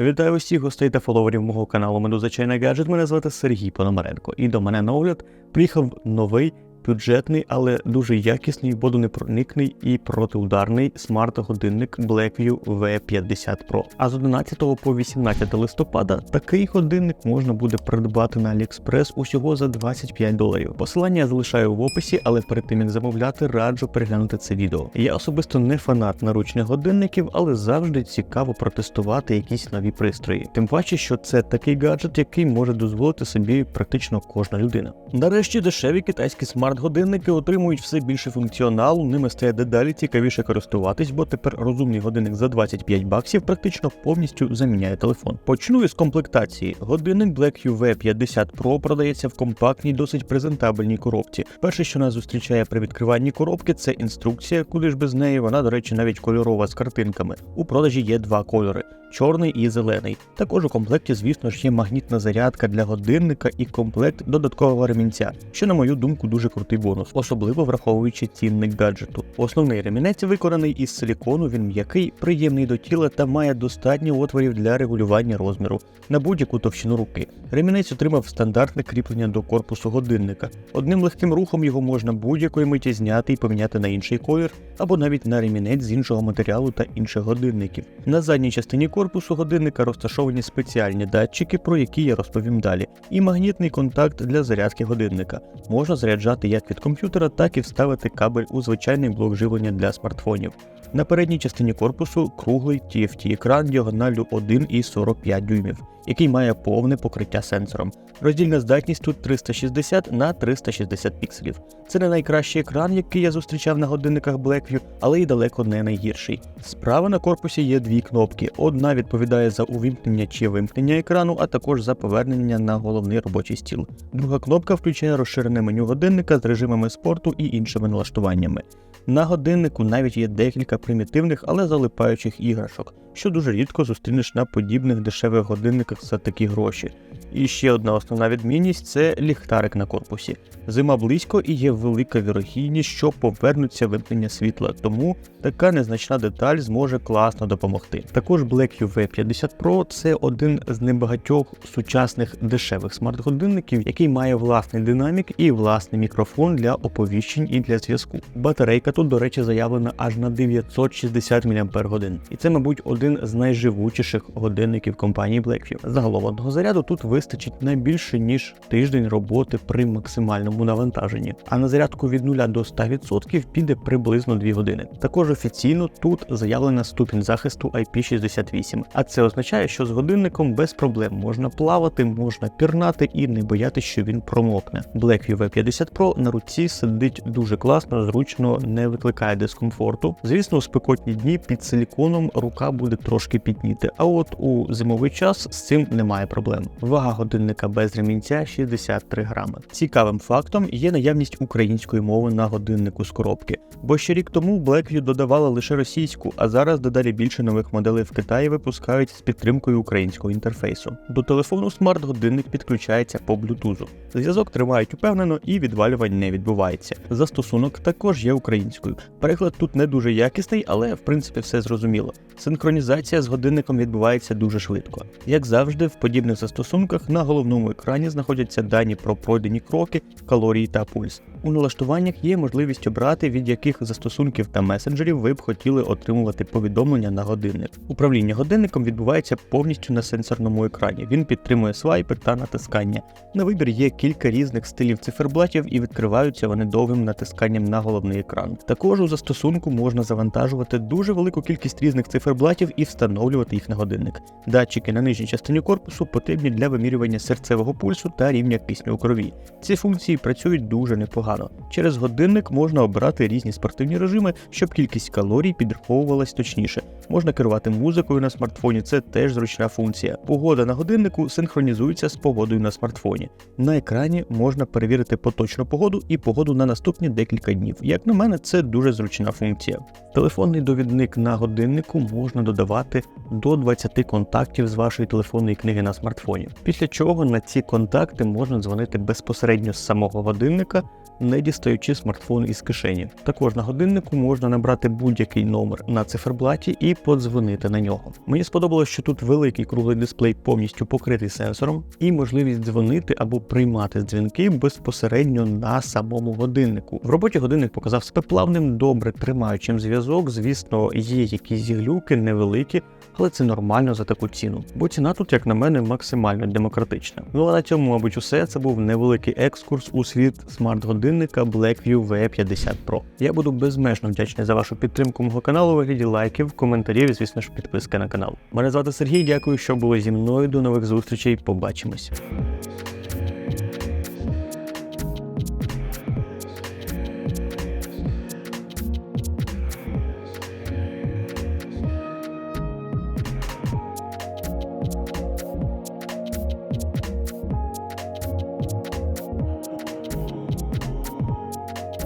Вітаю усіх гостей та фоловерів мого каналу Медуза Чайна Гаджет. Мене звати Сергій Пономаренко. І до мене на огляд приїхав новий бюджетний, але дуже якісний, водонепроникний і протиударний смарт-годинник Blackview V50 Pro. А з 11 по 18 листопада такий годинник можна буде придбати на AliExpress усього за 25 доларів. Посилання я залишаю в описі, але перед тим як замовляти, раджу переглянути це відео. Я особисто не фанат наручних годинників, але завжди цікаво протестувати якісь нові пристрої. Тим паче, що це такий гаджет, який може дозволити собі практично кожна людина. Нарешті дешеві китайські смарт-годинники отримують все більше функціоналу, ними стає дедалі цікавіше користуватись, бо тепер розумний годинник за 25 баксів практично повністю заміняє телефон. Почну із комплектації. Годинник Black UV 50 Pro продається в компактній, досить презентабельній коробці. Перше, що нас зустрічає при відкриванні коробки, це інструкція, куди ж без неї. Вона, до речі, навіть кольорова з картинками. У продажі є два кольори. Чорний і зелений. Також у комплекті, звісно ж, є магнітна зарядка для годинника і комплект додаткового ремінця, що, на мою думку, дуже крутий бонус, особливо враховуючи цінник гаджету. Основний ремінець виконаний із силікону, він м'який, приємний до тіла та має достатньо отворів для регулювання розміру на будь-яку товщину руки. Ремінець отримав стандартне кріплення до корпусу годинника. Одним легким рухом його можна будь-якої миті зняти і поміняти на інший колір, або навіть на ремінець з іншого матеріалу та інших годинників. На задній частині корпусу годинника розташовані спеціальні датчики, про які я розповім далі, і магнітний контакт для зарядки годинника. Можна заряджати як від комп'ютера, так і вставити кабель у звичайний блок живлення для смартфонів. На передній частині корпусу круглий TFT екран діагоналлю 1,45 дюймів, який має повне покриття сенсором. Роздільна здатність тут 360 на 360 пікселів. Це не найкращий екран, який я зустрічав на годинниках Blackview, але й далеко не найгірший. Справа на корпусі є дві кнопки: одна відповідає за увімкнення чи вимкнення екрану, а також за повернення на головний робочий стіл. Друга кнопка включає розширене меню годинника з режимами спорту і іншими налаштуваннями. На годиннику навіть є декілька примітивних, але залипаючих іграшок, що дуже рідко зустрінеш на подібних дешевих годинниках за такі гроші. І ще одна основна відмінність це ліхтарик на корпусі. Зима близько і є велика вірогідність, що повернуться вимкнення світла, тому така незначна деталь зможе класно допомогти. Також Black UV 50 Pro це один з небагатьох сучасних дешевих смарт-годинників, який має власний динамік і власний мікрофон для оповіщень і для зв'язку. Батарейка тут, до речі, заявлена аж на 960 мАч. І це, мабуть, один з найживучіших годинників компанії Blackview. Загалом одного заряду тут вистачить не більше ніж тиждень роботи при максимальному навантаженні. А на зарядку від 0 до 100% піде приблизно 2 години. Також офіційно тут заявлена ступінь захисту IP68, а це означає, що з годинником без проблем можна плавати, можна пірнати і не боятися, що він промокне. Blackview V50 Pro на руці сидить дуже класно, зручно, не викликає дискомфорту. Звісно, у спекотні дні під силіконом рука буде трошки пітніти, а от у зимовий час з цим немає проблем. Вага годинника без ремінця 63 грами. Цікавим фактом є наявність української мови на годиннику з коробки, бо ще рік тому Blackview додавала лише російську, а зараз дедалі більше нових моделей в Китаї випускають з підтримкою українського інтерфейсу. До телефону смарт-годинник підключається по блютузу. Зв'язок тримають упевнено і відвалювань не відбувається. Застосунок також є українською. Переклад тут не дуже якісний, але в принципі все зрозуміло. Синхронізація з годинником відбувається дуже швидко. Як завжди, в подібних застосунках на головному екрані знаходяться дані про пройдені кроки, калорії та пульс. У налаштуваннях є можливість обрати, від яких застосунків та месенджерів ви б хотіли отримувати повідомлення на годинник. Управління годинником відбувається повністю на сенсорному екрані. Він підтримує свайпи та натискання. На вибір є кілька різних стилів циферблатів і відкриваються вони довгим натисканням на головний екран. Також у застосунку можна завантажувати дуже велику кількість різних циферблатів і встановлювати їх на годинник. Датчики на нижній частині корпусу потрібні для вимірювання серцевого пульсу та рівня кисню у крові. Ці функції працюють дуже непогано. Через годинник можна обирати різні спортивні режими, щоб кількість калорій підраховувалась точніше. Можна керувати музикою на смартфоні, це теж зручна функція. Погода на годиннику синхронізується з погодою на смартфоні. На екрані можна перевірити поточну погоду і погоду на наступні декілька днів. Як на мене, це дуже зручна функція. Телефонний довідник на годиннику можна додавати до 20 контактів з вашої телефонної книги на смартфоні. Після чого на ці контакти можна дзвонити безпосередньо з самого годинника, не дістаючи смартфон із кишені. Також на годиннику можна набрати будь-який номер на циферблаті і подзвонити на нього. Мені сподобалось, що тут великий круглий дисплей повністю покритий сенсором, і можливість дзвонити або приймати дзвінки безпосередньо на самому годиннику. В роботі годинник показав себе плавним, добре тримаючим зв'язок. Звісно, є якісь глюки невеликі. Але це нормально за таку ціну, бо ціна тут, як на мене, максимально демократична. Ну а на цьому, мабуть, усе це був невеликий екскурс у світ смарт-годинника Blackview V50 Pro. Я буду безмежно вдячний за вашу підтримку мого каналу вигляді лайків, коментарів і, звісно ж, підписки на канал. Мене звати Сергій. Дякую, що були зі мною. До нових зустрічей. Побачимось.